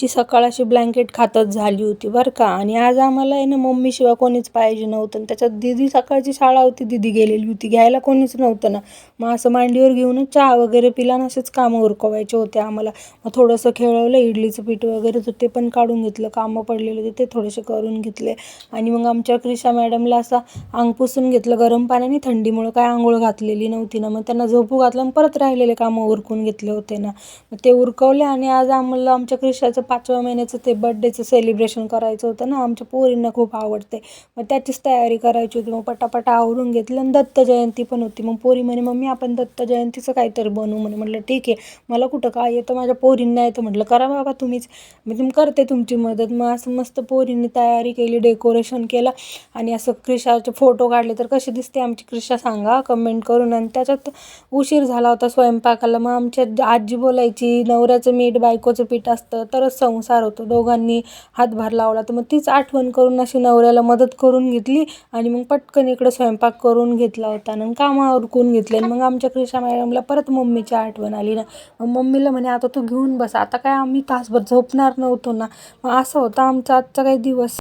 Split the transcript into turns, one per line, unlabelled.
आमची सकाळ अशी ब्लँकेट खातच झाली होती बरं का? आणि आज आम्हाला आहे ना मम्मीशिवाय कोणीच पाहिजे नव्हतं. आणि त्याच्यात दिदी सकाळची शाळा होती दिदी गेलेली होती घ्यायला कोणीच नव्हतं ना. मग असं मांडीवर घेऊनच चहा वगैरे पिला ना असेच कामं उरकवायचे होते आम्हाला. मग थोडंसं खेळवलं इडलीचं पीठ वगैरे तर ते पण काढून घेतलं कामं पडलेले होते ते थोडेसे करून घेतले. आणि मग आमच्या क्रिशा मॅडमला असं अंग पुसून घेतलं गरम पाण्याने थंडीमुळं काय आंघोळ घातलेली नव्हती ना. मग त्यांना झोपू घातलं आणि परत राहिलेले कामं उरकून घेतले होते ना. मग ते उरकवले आणि आज आम्हाला आमच्या क्रिशाचं पाचव्या महिन्याचं ते बड्डेचं सेलिब्रेशन करायचं होतं ना आमच्या पोरींना खूप आवडते. मग त्याचीच तयारी करायची होती मग पटापटा आवरून घेतलं आणि दत्त जयंती पण होती. मग पोरी म्हणे मम्मी आपण दत्त जयंतीचं काहीतरी बनवू. म्हणे म्हटलं ठीक आहे. मला कुठं काय येतं माझ्या पोरींना येतं. म्हटलं करा बाबा तुम्हीच. मी तुम करते तुमची मदत. मग असं मस्त पोरींनी तयारी केली डेकोरेशन केलं आणि असं क्रिशाचे फोटो काढले. तर कशी दिसते आमची क्रिशा सांगा कमेंट करून. आणि त्याच्यात उशीर झाला होता स्वयंपाकाला. मग आमच्या आजी बोलायची नवऱ्याचं मीठ बायकोचं पीठ असतं. तर तरच संसार होतो. दोघांनी हातभार लावला तर मग तीच आठवण करून अशी नवऱ्याला मदत करून घेतली आणि मग पटकन इकडं स्वयंपाक करून घेतला होता आणि कामं उरकून घेतले आणि मग आमच्या क्रिशा मॅडमला परत मम्मीची आठवण आली ना. मग मम्मीला म्हणे आता तू घेऊन बस. आता काय आम्ही तासभर झोपणार नव्हतो ना. मग असं होतं. आमचा आजचा काही दिवस